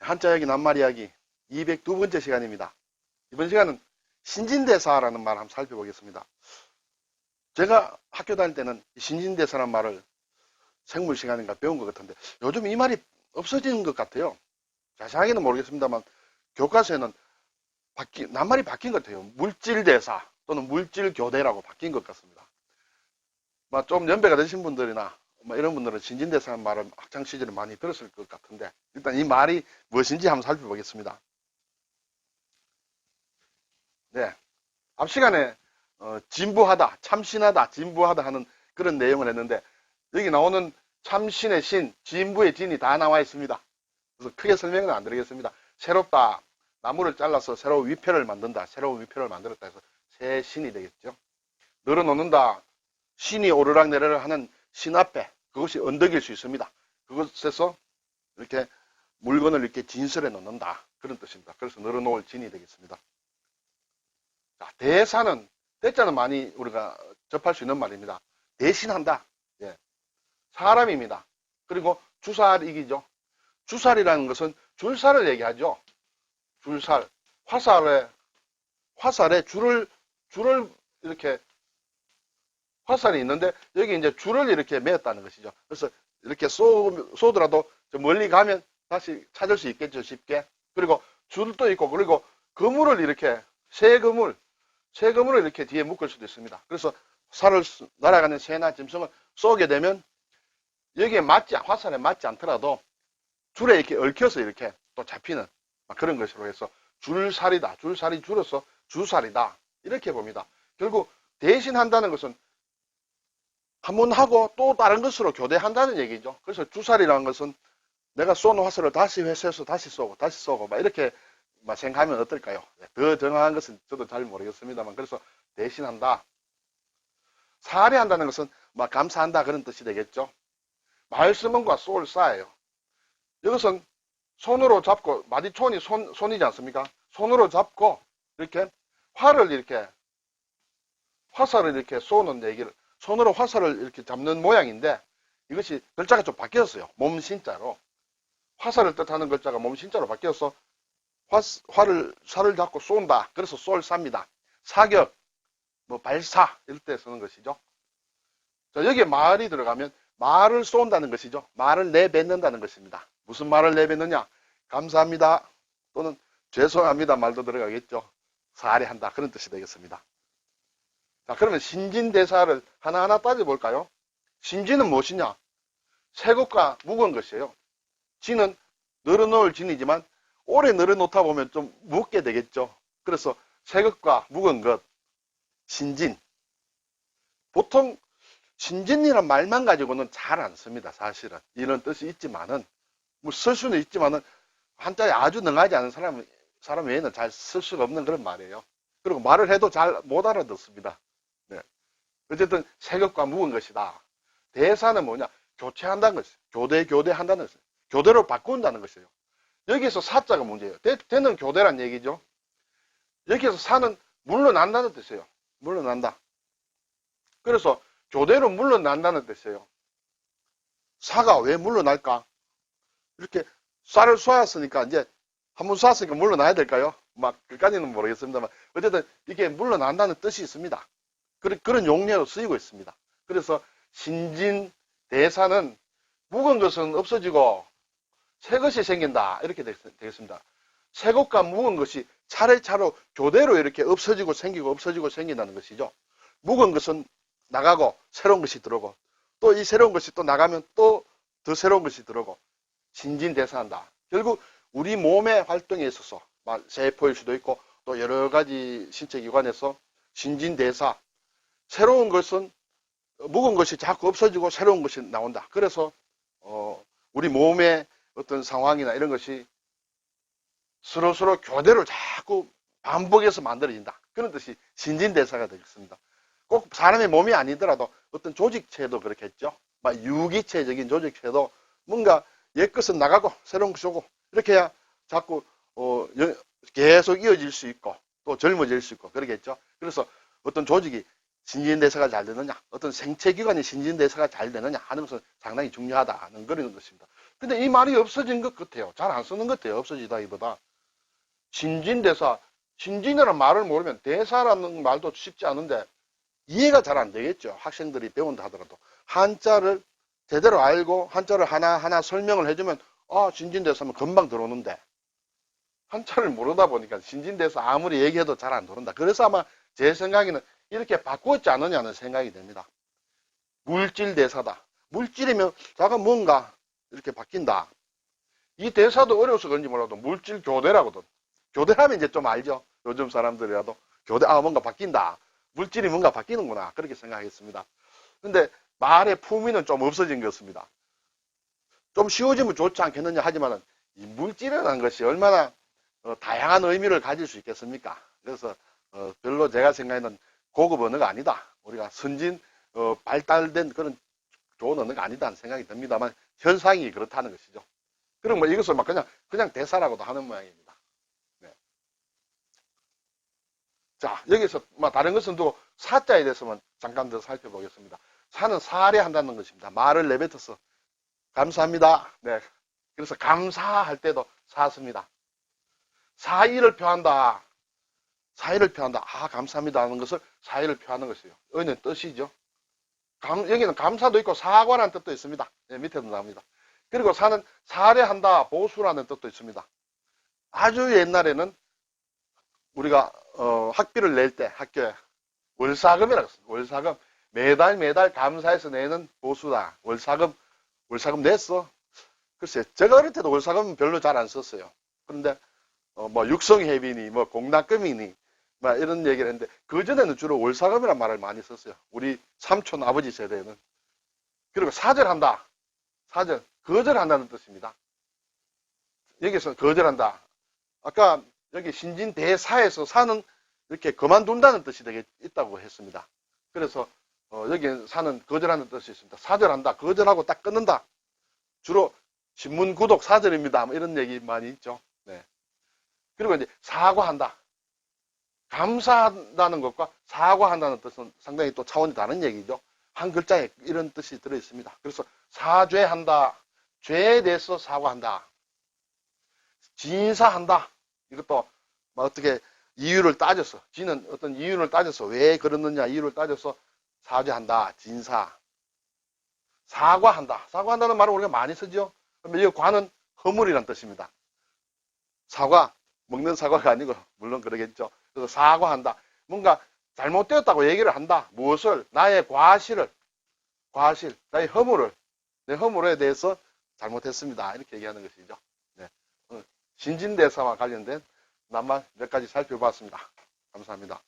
한자 이야기 낱말 이야기 202번째 시간입니다. 이번 시간은 신진대사라는 말 한번 살펴보겠습니다. 제가 학교 다닐 때는 이 신진대사라는 말을 생물 시간인가 배운 것 같은데 요즘 이 말이 없어지는 것 같아요. 자세하게는 모르겠습니다만 교과서에는 바뀐 낱말이 바뀐 것 같아요. 물질대사 또는 물질교대라고 바뀐 것 같습니다. 뭐좀 연배가 되신 분들이나 뭐 이런 분들은 신진대사라는 말을 학창 시절에 많이 들었을 것 같은데 일단 이 말이 무엇인지 한번 살펴보겠습니다. 네. 앞 시간에 어, 진부하다, 참신하다, 진부하다 하는 그런 내용을 했는데 여기 나오는 참신의 신, 진부의 진이 다 나와 있습니다. 그래서 크게 설명은 안 드리겠습니다. 새롭다, 나무를 잘라서 새로운 위패를 만든다, 새로운 위패를 만들었다 해서 새 신이 되겠죠. 늘어놓는다, 신이 오르락 내리락 하는 신 앞에 그것이 언덕일 수 있습니다. 그것에서 이렇게 물건을 이렇게 진설해 놓는다. 그런 뜻입니다. 그래서 늘어놓을 진이 되겠습니다. 자, 대사는, 대자는 많이 우리가 접할 수 있는 말입니다. 대신한다. 예. 사람입니다. 그리고 주살이기죠. 주살이라는 것은 줄살을 얘기하죠. 줄살. 화살에, 화살에 줄을, 줄을 이렇게 화살이 있는데 여기 이제 줄을 이렇게 매었다는 것이죠. 그래서 이렇게 쏘, 쏘더라도 저 멀리 가면 다시 찾을 수 있겠죠. 쉽게. 그리고 줄도 있고 그리고 그물을 이렇게 새 그물, 새 그물을 이렇게 뒤에 묶을 수도 있습니다. 그래서 살을 쏘- 날아가는 새나 짐승을 쏘게 되면 여기에 맞지 않- 화살에 맞지 않더라도 줄에 이렇게 얽혀서 이렇게 또 잡히는 막 그런 것으로 해서 줄살이다. 줄살이 줄어서 주살이다. 이렇게 봅니다. 결국 대신한다는 것은 한번 하고 또 다른 것으로 교대한다는 얘기죠. 그래서 주살이라는 것은 내가 쏜 화살을 다시 회수해서 다시 쏘고 다시 쏘고 막 이렇게 막 생각하면 어떨까요? 네, 더 정확한 것은 저도 잘 모르겠습니다만 그래서 대신한다. 사례한다는 것은 막 감사한다 그런 뜻이 되겠죠. 말씀은과 쏠 싸예요. 이것은 손으로 잡고 마디촌이 손 손이지 않습니까? 손으로 잡고 이렇게 활을 이렇게 화살을 이렇게 쏘는 얘기를 손으로 화살을 이렇게 잡는 모양인데 이것이 글자가 좀 바뀌었어요. 몸신자로 화살을 뜻하는 글자가 몸신자로 바뀌어서 화, 활을 살을 잡고 쏜다. 그래서 쏠 쌉니다. 사격, 뭐 발사 이럴 때 쓰는 것이죠. 자, 여기에 말이 들어가면 말을 쏜다는 것이죠. 말을 내뱉는다는 것입니다. 무슨 말을 내뱉느냐? 감사합니다. 또는 죄송합니다. 말도 들어가겠죠. 사례한다. 그런 뜻이 되겠습니다. 자, 그러면 신진대사를 하나하나 따져볼까요? 신진은 무엇이냐? 새 것과 묵은 것이에요. 진은 늘어놓을 진이지만 오래 늘어놓다 보면 좀 묵게 되겠죠. 그래서 새 것과 묵은 것, 신진. 보통 신진이란 말만 가지고는 잘 안 씁니다. 사실은. 이런 뜻이 있지만은, 뭐 쓸 수는 있지만은 한자에 아주 능하지 않은 사람, 사람 외에는 잘 쓸 수가 없는 그런 말이에요. 그리고 말을 해도 잘 못 알아듣습니다. 네. 어쨌든 세격과 묵은 것이다. 대사는 뭐냐? 교체한다는 것이에요. 교대, 교대한다는 것이에요. 교대로 바꾼다는 것이에요. 여기서 사자가 문제예요. 대, 대는 교대란 얘기죠. 여기서 사는 물러난다는 뜻이에요. 물러난다. 그래서 교대로 물러난다는 뜻이에요. 사가 왜 물러날까? 이렇게 쌀을 쏘았으니까 이제 한 번 쏘았으니까 물러나야 될까요? 막 그까지는 모르겠습니다만 어쨌든 이게 물러난다는 뜻이 있습니다. 그런, 그런 용례로 쓰이고 있습니다. 그래서 신진 대사는 묵은 것은 없어지고 새 것이 생긴다. 이렇게 되, 되겠습니다. 새 것과 묵은 것이 차례차례 교대로 이렇게 없어지고 생기고 없어지고 생긴다는 것이죠. 묵은 것은 나가고 새로운 것이 들어오고 또 이 새로운 것이 또 나가면 또 더 새로운 것이 들어오고 신진대사한다. 결국 우리 몸의 활동에 있어서 막 세포일 수도 있고 또 여러 가지 신체 기관에서 신진대사 새로운 것은 묵은 것이 자꾸 없어지고 새로운 것이 나온다. 그래서 어, 우리 몸의 어떤 상황이나 이런 것이 서로 서로 교대로 자꾸 반복해서 만들어진다. 그런 뜻이 신진대사가 되겠습니다. 꼭 사람의 몸이 아니더라도 어떤 조직체도 그렇겠죠. 막 유기체적인 조직체도 뭔가 옛 것은 나가고 새로운 것이 오고 이렇게 해야 자꾸 어, 여- 계속 이어질 수 있고 또 젊어질 수 있고 그러겠죠. 그래서 어떤 조직이 신진대사가 잘 되느냐, 어떤 생체기관이 신진대사가 잘 되느냐 하는 것은 상당히 중요하다는 그런 것입니다. 근데 이 말이 없어진 것 같아요. 잘 안 쓰는 것 같아요. 없어지다기보다. 신진대사, 신진이라는 말을 모르면 대사라는 말도 쉽지 않은데 이해가 잘 안 되겠죠. 학생들이 배운다 하더라도. 한자를 제대로 알고 한자를 하나하나 설명을 해주면 아, 신진대사면 금방 들어오는데 한자를 모르다 보니까 신진대사 아무리 얘기해도 잘 안 들어온다. 그래서 아마 제 생각에는 이렇게 바꾸었지 않느냐는 생각이 됩니다. 물질 대사다. 물질이면 자가 뭔가 이렇게 바뀐다. 이 대사도 어려워서 그런지 몰라도 물질 교대라거든. 교대하면 이제 좀 알죠. 요즘 사람들이라도 교대 아 뭔가 바뀐다. 물질이 뭔가 바뀌는구나 그렇게 생각했습니다. 근데 말의 품위는 좀 없어진 것 같습니다. 좀 쉬워지면 좋지 않겠느냐 하지만은 이 물질이라는 것이 얼마나 어, 다양한 의미를 가질 수 있겠습니까? 그래서 어, 별로 제가 생각에는 고급 언어가 아니다. 우리가 선진 어, 발달된 그런 좋은 언어가 아니다는 생각이 듭니다만 현상이 그렇다는 것이죠. 그럼 뭐 이것을 막 그냥 그냥 대사라고도 하는 모양입니다. 네. 자 여기서 뭐 다른 것은 두고 사자에 대해서만 잠깐 더 살펴보겠습니다. 사는 사례한다는 것입니다. 말을 내뱉어서 감사합니다. 네. 그래서 감사할 때도 사습니다. 사의를 표한다. 사의를 표한다. 아, 감사합니다 하는 것을 사의를 표하는 것이에요. 의는 뜻이죠. 감- 여기는 감사도 있고 사과라는 뜻도 있습니다. 네, 밑에도 나옵니다. 그리고 사는 사례한다, 보수라는 뜻도 있습니다. 아주 옛날에는 우리가 어, 학비를 낼 때 학교에 월사금이라고 했습니다. 월사금. 매달 매달 감사해서 내는 보수다. 월사금, 월사금 냈어. 글쎄, 제가 어릴 때도 월사금 별로 잘 안 썼어요. 그런데 어, 뭐 육성회비니 뭐 공납금이니 뭐 이런 얘기를 했는데 그전에는 주로 월사금이란 말을 많이 썼어요. 우리 삼촌 아버지 세대는. 그리고 사절한다. 사절. 거절한다는 뜻입니다. 여기서 거절한다. 아까 여기 신진 대사에서 사는 이렇게 그만둔다는 뜻이 되게 있다고 했습니다. 그래서 어, 여기 사는 거절하는 뜻이 있습니다. 사절한다. 거절하고 딱 끊는다. 주로 신문 구독 사절입니다. 뭐 이런 얘기 많이 있죠. 네. 그리고 이제 사과한다. 감사한다는 것과 사과한다는 뜻은 상당히 또 차원이 다른 얘기죠. 한 글자에 이런 뜻이 들어 있습니다. 그래서 사죄한다. 죄에 대해서 사과한다. 진사한다. 이것도 뭐 어떻게 이유를 따져서 지는 어떤 이유를 따져서 왜 그러느냐 이유를 따져서 사죄한다. 진사. 사과한다. 사과한다는 말을 우리가 많이 쓰죠. 그러면 이 과는 허물이란 뜻입니다. 사과 먹는 사과가 아니고 물론 그러겠죠. 그래서 사과한다. 뭔가 잘못되었다고 얘기를 한다. 무엇을 나의 과실을 과실, 나의 허물을 내 허물에 대해서 잘못했습니다. 이렇게 얘기하는 것이죠. 네. 오늘 신진대사와 관련된 낱말 몇 가지 살펴봤습니다. 감사합니다.